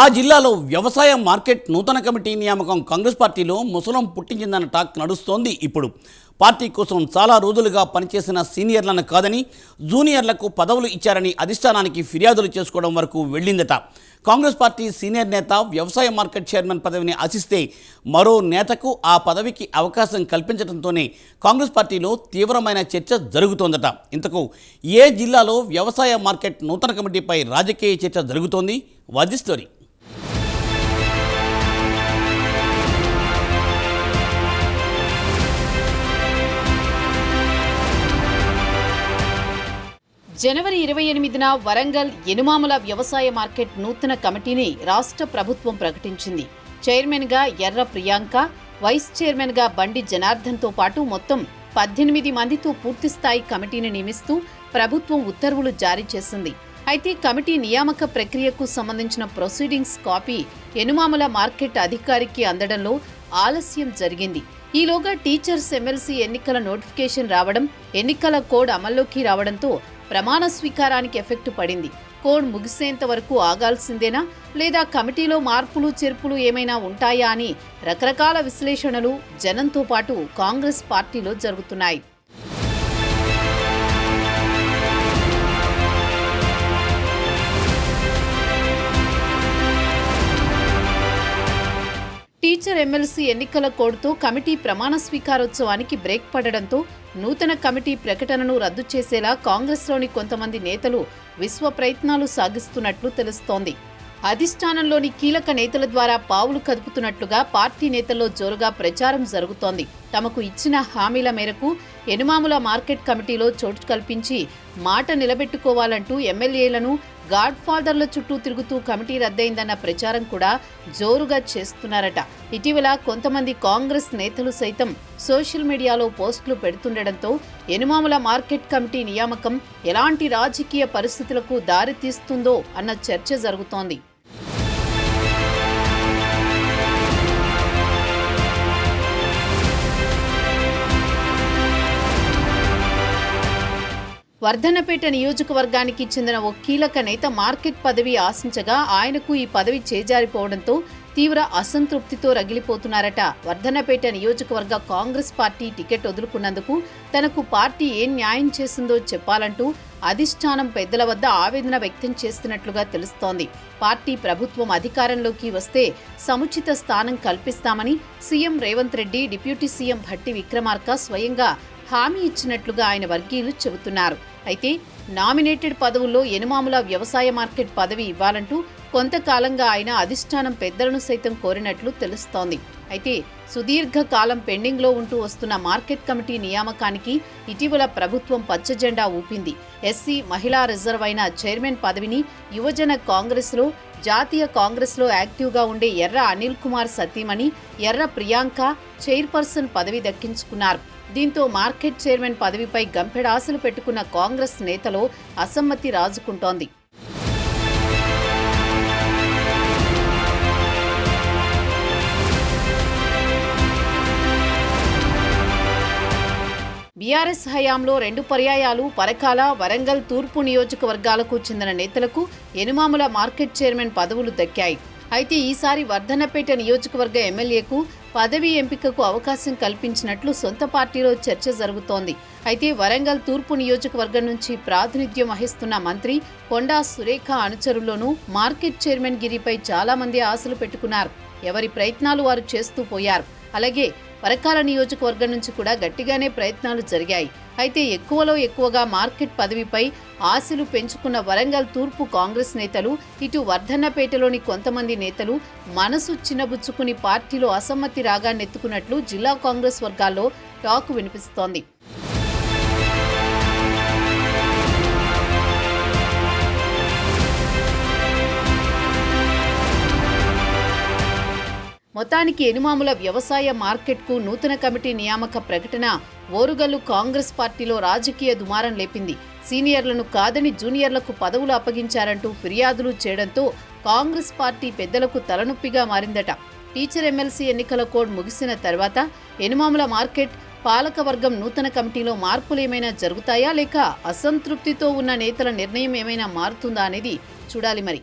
ఆ జిల్లాలో వ్యవసాయ మార్కెట్ నూతన కమిటీ నియామకం కాంగ్రెస్ పార్టీలో ముసలం పుట్టించిందన్న టాక్ నడుస్తోంది ఇప్పుడు. పార్టీ కోసం చాలా రోజులుగా పనిచేసిన సీనియర్లను కాదని జూనియర్లకు పదవులు ఇచ్చారని అధిష్టానానికి ఫిర్యాదులు చేసుకోవడం వరకు వెళ్ళిందట. కాంగ్రెస్ పార్టీ సీనియర్ నేత వ్యవసాయ మార్కెట్ చైర్మన్ పదవిని ఆశిస్తే మరో నేతకు ఆ పదవికి అవకాశం కల్పించడంతోనే కాంగ్రెస్ పార్టీలో తీవ్రమైన చర్చ జరుగుతోందట. ఇంతకు ఏ జిల్లాలో వ్యవసాయ మార్కెట్ నూతన కమిటీపై రాజకీయ చర్చ జరుగుతోంది? వాది స్టోరీ. జనవరి ఇరవై ఎనిమిదిన వరంగల్ ఎనుమాముల వ్యవసాయ మార్కెట్ నూతన కమిటీని రాష్ట్ర ప్రభుత్వం ప్రకటించింది. చైర్మన్గా ఎర్ర ప్రియాంక వైస్ చైర్మన్గా బండి జనార్దన్తో పాటు మొత్తం పద్దెనిమిది మందితో పూర్తిస్థాయి కమిటీని నియమిస్తూ ప్రభుత్వం ఉత్తర్వులు జారీ చేసింది. అయితే కమిటీ నియామక ప్రక్రియకు సంబంధించిన ప్రొసీడింగ్స్ కాపీ ఎనుమాముల మార్కెట్ అధికారికి అందడంలో ఆలస్యం జరిగింది. ఈలోగా టీచర్స్ ఎమ్మెల్సీ ఎన్నికల నోటిఫికేషన్ రావడం ఎన్నికల కోడ్ అమల్లోకి రావడంతో ప్రమాణ స్వీకారానికి ఎఫెక్ట్ పడింది. కోడ్ ముగిసేంత వరకు ఆగాల్సిందేనా? లేదా కమిటీలో మార్పులు చేర్పులు ఏమైనా ఉంటాయా అని రకరకాల విశ్లేషణలు జనంతో పాటు కాంగ్రెస్ పార్టీలో జరుగుతున్నాయి. టీచర్ ఎమ్మెల్సీ ఎన్నికల కోడ్తో కమిటీ ప్రమాణ స్వీకారోత్సవానికి బ్రేక్ పడడంతో నూతన కమిటీ ప్రకటనను రద్దు చేసేలా కాంగ్రెస్లోని కొంతమంది నేతలు విశ్వ ప్రయత్నాలు సాగిస్తున్నట్లు తెలుస్తోంది. అధిష్టానంలోని కీలక నేతల ద్వారా పావులు కదుపుతున్నట్లుగా పార్టీ నేతల్లో జోరుగా ప్రచారం జరుగుతోంది. తమకు ఇచ్చిన హామీల మేరకు ఎనుమాముల మార్కెట్ కమిటీలో చోటు కల్పించి మాట నిలబెట్టుకోవాలంటూ ఎమ్మెల్యేలను గాడ్ ఫాదర్ల చుట్టూ తిరుగుతూ కమిటీ రద్దయిందన్న ప్రచారం కూడా జోరుగా చేస్తున్నారట. ఇటీవల కొంతమంది కాంగ్రెస్ నేతలు సైతం సోషల్ మీడియాలో పోస్టులు పెడుతుండటంతో ఎనుమాముల మార్కెట్ కమిటీ నియామకం ఎలాంటి రాజకీయ పరిస్థితులకు దారితీస్తుందో అన్న చర్చ జరుగుతోంది. వర్ధనపేట నియోజకవర్గానికి చెందిన ఓ కీలక నేత మార్కెట్ పదవి ఆశించగా ఆయనకు ఈ పదవి చేజారిపోవడంతో తీవ్ర అసంతృప్తితో రగిలిపోతున్నారట. వర్ధనపేట నియోజకవర్గ కాంగ్రెస్ పార్టీ టికెట్ వదులుకున్నందుకు తనకు పార్టీ ఏం న్యాయం చేసిందో చెప్పాలంటూ అధిష్టానం పెద్దల వద్ద ఆవేదన వ్యక్తం చేస్తున్నట్లుగా తెలుస్తోంది. పార్టీ ప్రభుత్వం అధికారంలోకి వస్తే సముచిత స్థానం కల్పిస్తామని CM Revanth Reddy deputy CM Bhatti Vikramarka స్వయంగా హామీ ఇచ్చినట్లుగా ఆయన వర్గీయులు చెబుతున్నారు. అయితే నామినేటెడ్ పదవుల్లో ఎనుమాముల వ్యవసాయ మార్కెట్ పదవి ఇవ్వాలంటూ కొంతకాలంగా ఆయన అధిష్టానం పెద్దలను సైతం కోరినట్లు తెలుస్తోంది. అయితే సుదీర్ఘ కాలం పెండింగ్లో ఉంటూ వస్తున్న మార్కెట్ కమిటీ నియామకానికి ఇటీవల ప్రభుత్వం పచ్చజెండా ఊపింది. ఎస్సీ మహిళా రిజర్వ్ అయిన చైర్మన్ పదవిని యువజన కాంగ్రెస్లో జాతీయ కాంగ్రెస్లో యాక్టివ్గా ఉండే ఎర్ర అనిల్ కుమార్ సతీమణి ఎర్ర ప్రియాంక చైర్పర్సన్ పదవి దక్కించుకున్నారు. దీంతో మార్కెట్ చైర్మన్ పదవిపై గంపెడాశలు పెట్టుకున్న కాంగ్రెస్ నేతలో అసమ్మతి రాజుకుంటోంది. బీఆర్ఎస్ హయాంలో రెండు పర్యాయాలు పరకాల వరంగల్ తూర్పు నియోజకవర్గాలకు చెందిన నేతలకు ఎనుమాముల మార్కెట్ చైర్మన్ పదవులు దక్కాయి. అయితే ఈసారి వర్ధనపేట నియోజకవర్గ ఎమ్మెల్యేకు పదవి ఎంపికకు అవకాశం కల్పించినట్లు సొంత పార్టీలో చర్చ జరుగుతోంది. అయితే వరంగల్ తూర్పు నియోజకవర్గం నుంచి ప్రాతినిధ్యం వహిస్తున్న మంత్రి కొండా సురేఖ అనుచరుల్లోనూ మార్కెట్ చైర్మన్ గిరిపై చాలామంది ఆశలు పెట్టుకున్నారు. ఎవరి ప్రయత్నాలు వారు చేస్తూ పోయారు. అలాగే పరకాల నియోజకవర్గం నుంచి కూడా గట్టిగానే ప్రయత్నాలు జరిగాయి. అయితే ఎక్కువలో ఎక్కువగా మార్కెట్ పదవిపై ఆశలు పెంచుకున్న వరంగల్ తూర్పు కాంగ్రెస్ నేతలు ఇటు వర్ధన్నపేటలోని కొంతమంది నేతలు మనసు చిన్నబుచ్చుకుని పార్టీలో అసమ్మతి రాగాన్నెత్తుకున్నట్లు జిల్లా కాంగ్రెస్ వర్గాల్లో టాక్ వినిపిస్తోంది. మొత్తానికి ఎనుమాముల వ్యవసాయ మార్కెట్కు నూతన కమిటీ నియామక ప్రకటన ఓరుగల్లు కాంగ్రెస్ పార్టీలో రాజకీయ దుమారం లేపింది. సీనియర్లను కాదని జూనియర్లకు పదవులు అప్పగించారంటూ ఫిర్యాదులు చేయడంతో కాంగ్రెస్ పార్టీ పెద్దలకు తలనొప్పిగా మారిందట. టీచర్ ఎమ్మెల్సీ ఎన్నికల కోడ్ ముగిసిన తర్వాత ఎనుమాముల మార్కెట్ పాలకవర్గం నూతన కమిటీలో మార్పులు ఏమైనా జరుగుతాయా లేక అసంతృప్తితో ఉన్న నేతల నిర్ణయం ఏమైనా మారుతుందా అనేది చూడాలి మరి.